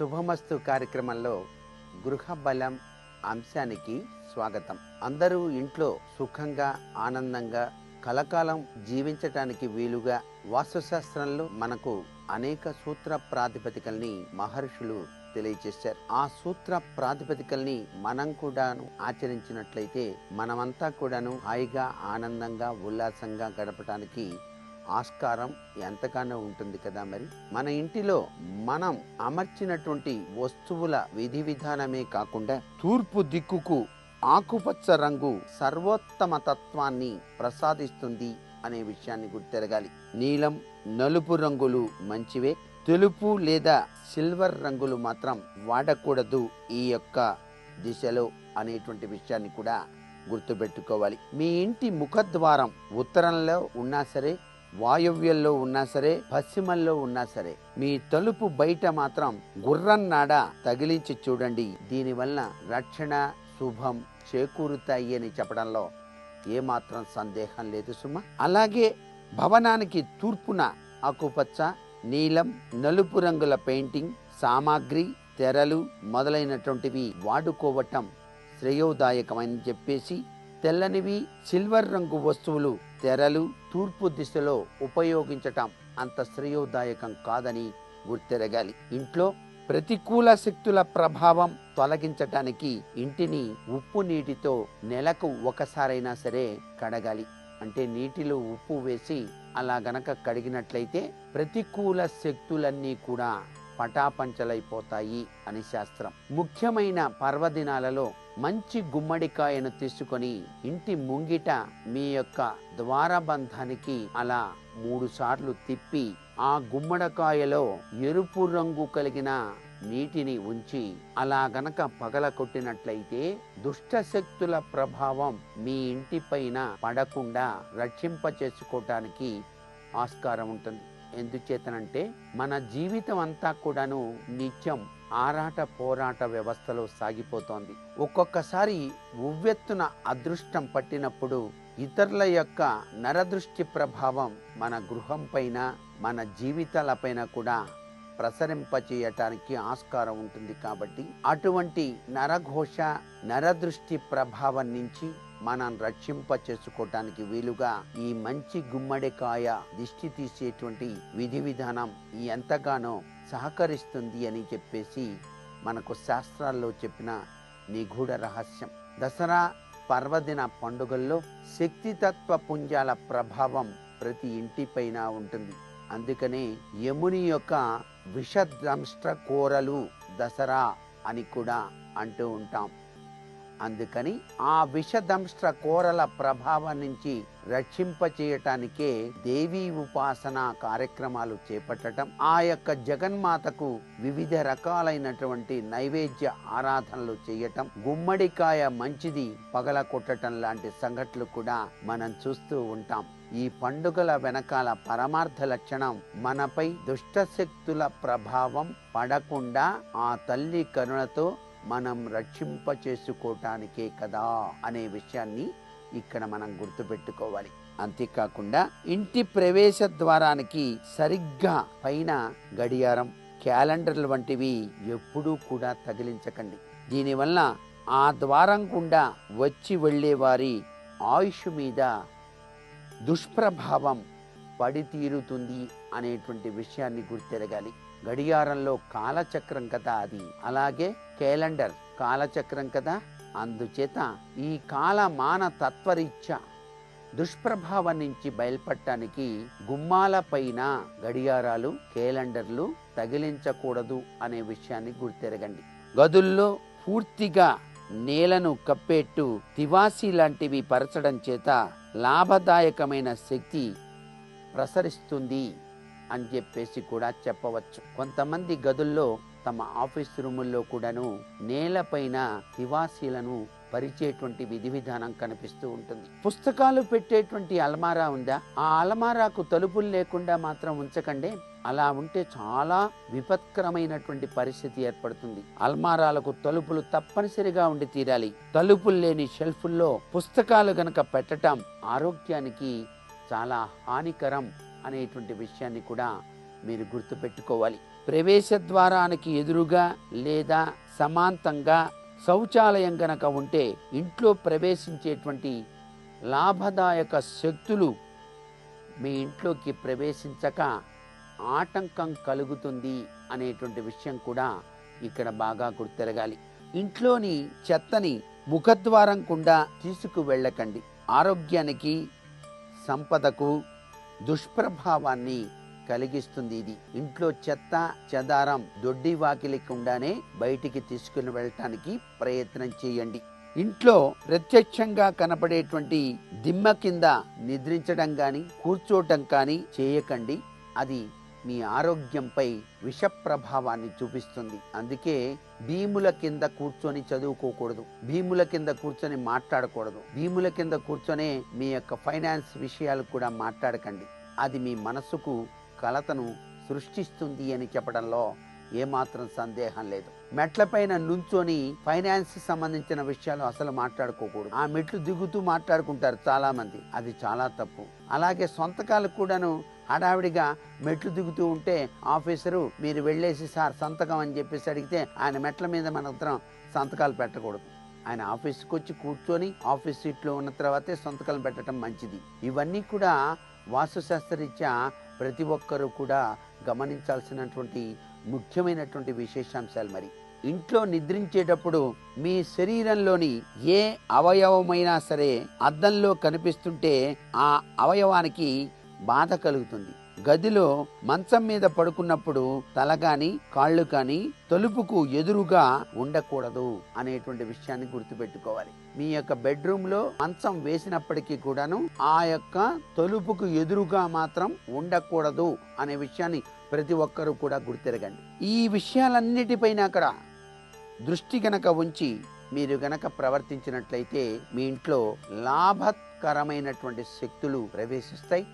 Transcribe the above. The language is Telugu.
శుభమస్తు కార్యక్రమంలో గృహ బలం అంశానికి స్వాగతం. అందరూ ఇంట్లో సుఖంగా ఆనందంగా కలకాలం జీవించటానికి వీలుగా వాస్తుశాస్త్రంలో మనకు అనేక సూత్ర ప్రాతిపదికల్ని మహర్షులు తెలియచేశారు ఆ సూత్ర ప్రాతిపదికల్ని మనం కూడాను ఆచరించినట్లయితే మనమంతా కూడాను హాయిగా ఆనందంగా ఉల్లాసంగా గడపటానికి ఆస్కారం ఎంతగానో ఉంటుంది కదా మరి? మన ఇంటిలో మనం అమర్చినటువంటి వస్తువుల విధి విధానమే కాకుండా తూర్పు దిక్కుకు ఆకుపచ్చ రంగు సర్వోత్తమ తత్వాన్ని ప్రసాదిస్తుంది అనే విషయాన్ని గుర్తెరగాలి. నీలం నలుపు రంగులు మంచివే. తెలుపు లేదా సిల్వర్ రంగులు మాత్రం వాడకూడదు ఈ యొక్క దిశలో అనేటువంటి విషయాన్ని కూడా గుర్తుపెట్టుకోవాలి. మీ ఇంటి ముఖద్వారం ఉత్తరంలో ఉన్నా సరే వాయువ్యంలో ఉన్నా సరే పశ్చిమంలో ఉన్నా సరే మీ తలుపు బయట మాత్రం గుర్రం నాడ తగిలించి చూడండి. దీనివల్ల రక్షణ శుభం చేకూరుతాయి అని చెప్పడంలో ఏమాత్రం సందేహం లేదు సుమ. అలాగే భవనానికి తూర్పున ఆకుపచ్చ నీలం నలుపు రంగుల పెయింటింగ్ సామాగ్రి తెరలు మొదలైనటువంటివి వాడుకోవటం శ్రేయోదాయకమని చెప్పేసి తెల్లనివి సిల్వర్ రంగు వస్తువులు తెరలు తూర్పు దిశలో ఉపయోగించటం అంత శ్రేయోదాయకం కాదని గుర్తెరగాలి. ఇంట్లో ప్రతికూల శక్తుల ప్రభావం తొలగించటానికి ఇంటిని ఉప్పు నీటితో నెలకు ఒకసారైనా సరే కడగాలి. అంటే నీటిలో ఉప్పు వేసి అలా గనక కడిగినట్లయితే ప్రతికూల శక్తులన్నీ కూడా పటాపంచలైపోతాయి అని శాస్త్రం. ముఖ్యమైన పర్వదినాలలో మంచి గుమ్మడికాయను తీసుకొని ఇంటి ముంగిట మీ యొక్క ద్వారబంధానికి అలా మూడు సార్లు తిప్పి ఆ గుమ్మడికాయలో ఎరుపు రంగు కలిగిన నీటిని ఉంచి అలా గనక పగల కొట్టినట్లయితే దుష్ట శక్తుల ప్రభావం మీ ఇంటిపైన పడకుండా రక్షింప చేసుకోవటానికి ఆస్కారం ఉంటుంది. ఎందుచేతనంటే మన జీవితం అంతా కూడాను నిత్యం ఆరాట పోరాట వ్యవస్థలో సాగిపోతోంది. ఒక్కొక్కసారి ఉవ్వెత్తున అదృష్టం పట్టినప్పుడు ఇతరుల యొక్క నరదృష్టి ప్రభావం మన గృహం పైన మన జీవితాలపైన కూడా ప్రసరింపచేయటానికి ఆస్కారం ఉంటుంది కాబట్టి అటువంటి నరఘోష నరదృష్టి ప్రభావం నుంచి మనం రక్షింప చేసుకోవటానికి వీలుగా ఈ మంచి గుమ్మడికాయ దిష్టి తీసేటువంటి విధి విధానం ఎంతగానో సహకరిస్తుంది అని చెప్పేసి మనకు శాస్త్రాల్లో చెప్పిన నిగూఢ రహస్యం. దసరా పర్వదిన పండుగల్లో శక్తితత్వ పుంజాల ప్రభావం ప్రతి ఇంటిపైన ఉంటుంది. అందుకనే యముని యొక్క విషద్రంష్ట్ర కోరలు దసరా అని కూడా అంటూ ఉంటాం. అందుకని ఆ విషదంష్ట్ర కోరల ప్రభావం నుంచి రక్షింప చేయటానికే దేవీ ఉపాసన కార్యక్రమాలు చేపట్టడం ఆ యొక్క జగన్మాతకు వివిధ రకాలైనటువంటి నైవేద్య ఆరాధనలు చేయటం గుమ్మడికాయ మంచిది పగల కొట్టడం లాంటి సంఘటనలు కూడా మనం చూస్తూ ఉంటాం. ఈ పండుగల వెనకాల పరమార్థ లక్షణం మనపై దుష్టశక్తుల ప్రభావం పడకుండా ఆ తల్లి కరుణతో మనం రక్షింప చేసుకోవటానికే కదా అనే విషయాన్ని ఇక్కడ మనం గుర్తుపెట్టుకోవాలి. అంతేకాకుండా ఇంటి ప్రవేశ ద్వారానికి సరిగ్గా పైన గడియారం క్యాలెండర్లు వంటివి ఎప్పుడూ కూడా తగిలించకండి. దీనివల్ల ఆ ద్వారం గుండా వచ్చి వెళ్ళే వారి ఆయుష్ మీద దుష్ప్రభావం పడి తీరుతుంది అనేటువంటి విషయాన్ని గుర్తెరగాలి. గడియారంలో కాలచక్రం కదా అది. అలాగే క్యాలెండర్ కాలచక్రం కదా. అందుచేత ఈ కాలమాన తత్వరీత్యా దుష్ప్రభావం నుంచి బయల్పడటానికి గుమ్మాల పైన గడియారాలు క్యాలెండర్లు తగిలించకూడదు అనే విషయాన్ని గుర్తెరగండి. గదుల్లో పూర్తిగా నేలను కప్పేట్టు తివాసి లాంటివి పరచడం చేత లాభదాయకమైన శక్తి ప్రసరిస్తుంది అని చెప్పేసి కూడా చెప్పవచ్చు. కొంతమంది గదుల్లో తమ ఆఫీస్ రూముల్లో కూడాను నేలపైన తివాసీలను పరిచేటువంటి విధి విధానం కనిపిస్తూ ఉంటుంది. పుస్తకాలు పెట్టేటువంటి అల్మారా ఉందా? ఆ అల్మారాకు తలుపులు లేకుండా మాత్రం ఉంచకండి. అలా ఉంటే చాలా విపత్కరమైనటువంటి పరిస్థితి ఏర్పడుతుంది. అల్మారాలకు తలుపులు తప్పనిసరిగా ఉండి తీరాలి. తలుపులు లేని షెల్ఫుల్లో పుస్తకాలు గనక పెట్టటం ఆరోగ్యానికి చాలా హానికరం అనేటువంటి విషయాన్ని కూడా మీరు గుర్తుపెట్టుకోవాలి. ప్రవేశ ద్వారానికి ఎదురుగా లేదా సమాంతంగా శౌచాలయం గనక ఉంటే ఇంట్లో ప్రవేశించేటువంటి లాభదాయక శక్తులు మీ ఇంట్లోకి ప్రవేశించక ఆటంకం కలుగుతుంది అనేటువంటి విషయం కూడా ఇక్కడ బాగా గుర్తెరగాలి. ఇంట్లోని చెత్తని ముఖద్వారం గుండా తీసుకు వెళ్ళకండి ఆరోగ్యానికి సంపదకు దుష్ప్రభావాన్ని కలిగిస్తుంది ఇది. ఇంట్లో చెత్త చెదారం దొడ్డి వాకిలికుండానే బయటికి తీసుకుని వెళ్ళటానికి ప్రయత్నం చేయండి. ఇంట్లో ప్రత్యక్షంగా కనపడేటువంటి దిమ్మ కింద నిద్రించడం కానీ కూర్చోటం కానీ చేయకండి. అది మీ ఆరోగ్యంపై విష ప్రభావాన్ని చూపిస్తుంది. అందుకే భీముల కింద కూర్చొని చదువుకోకూడదు. భీముల కింద కూర్చొని మాట్లాడకూడదు. భీముల కింద కూర్చొని మీ యొక్క ఫైనాన్స్ విషయాలు కూడా మాట్లాడకండి. అది మీ మనసుకు కలతను సృష్టిస్తుంది అని చెప్పడంలో ఏమాత్రం సందేహం లేదు. మెట్లపైన నుంచొని ఫైనాన్స్ సంబంధించిన విషయాలు అసలు మాట్లాడుకోకూడదు. ఆ మెట్లు దిగుతూ మాట్లాడుకుంటారు చాలా మంది అది చాలా తప్పు. అలాగే సొంతకాలకు కూడాను హడావిడిగా మెట్లు దిగుతూ ఉంటే ఆఫీసరు మీరు వెళ్ళేసి సార్ సంతకం అని చెప్పేసి అడిగితే ఆయన మెట్ల మీద మనత్రం సంతకాలు పెట్టకూడదు. ఆయన ఆఫీస్కి వచ్చి కూర్చొని ఆఫీస్ సీట్లో ఉన్న తర్వాతే సంతకాలు పెట్టడం మంచిది. ఇవన్నీ కూడా వాస్తుశాస్త్రరీత్యా ప్రతి ఒక్కరూ కూడా గమనించాల్సినటువంటి ముఖ్యమైనటువంటి విశేషాంశాలు మరి. ఇంట్లో నిద్రించేటప్పుడు మీ శరీరంలోని ఏ అవయవమైనా సరే అద్దంలో కనిపిస్తుంటే ఆ అవయవానికి బాధ కలుగుతుంది. గదిలో మంచం మీద పడుకున్నప్పుడు తల కాని కాళ్ళు కాని తలుపుకు ఎదురుగా ఉండకూడదు అనేటువంటి విషయాన్ని గుర్తుపెట్టుకోవాలి. మీ యొక్క బెడ్రూమ్లో మంచం వేసినప్పటికీ కూడాను ఆ యొక్క తలుపుకు ఎదురుగా మాత్రం ఉండకూడదు అనే విషయాన్ని ప్రతి ఒక్కరూ కూడా గుర్తెరగండి. ఈ విషయాలన్నిటిపైన అక్కడ దృష్టి గనక ఉంచి మీరు గనక ప్రవర్తించినట్లయితే మీ ఇంట్లో లాభకరమైనటువంటి శక్తులు ప్రవేశిస్తాయి.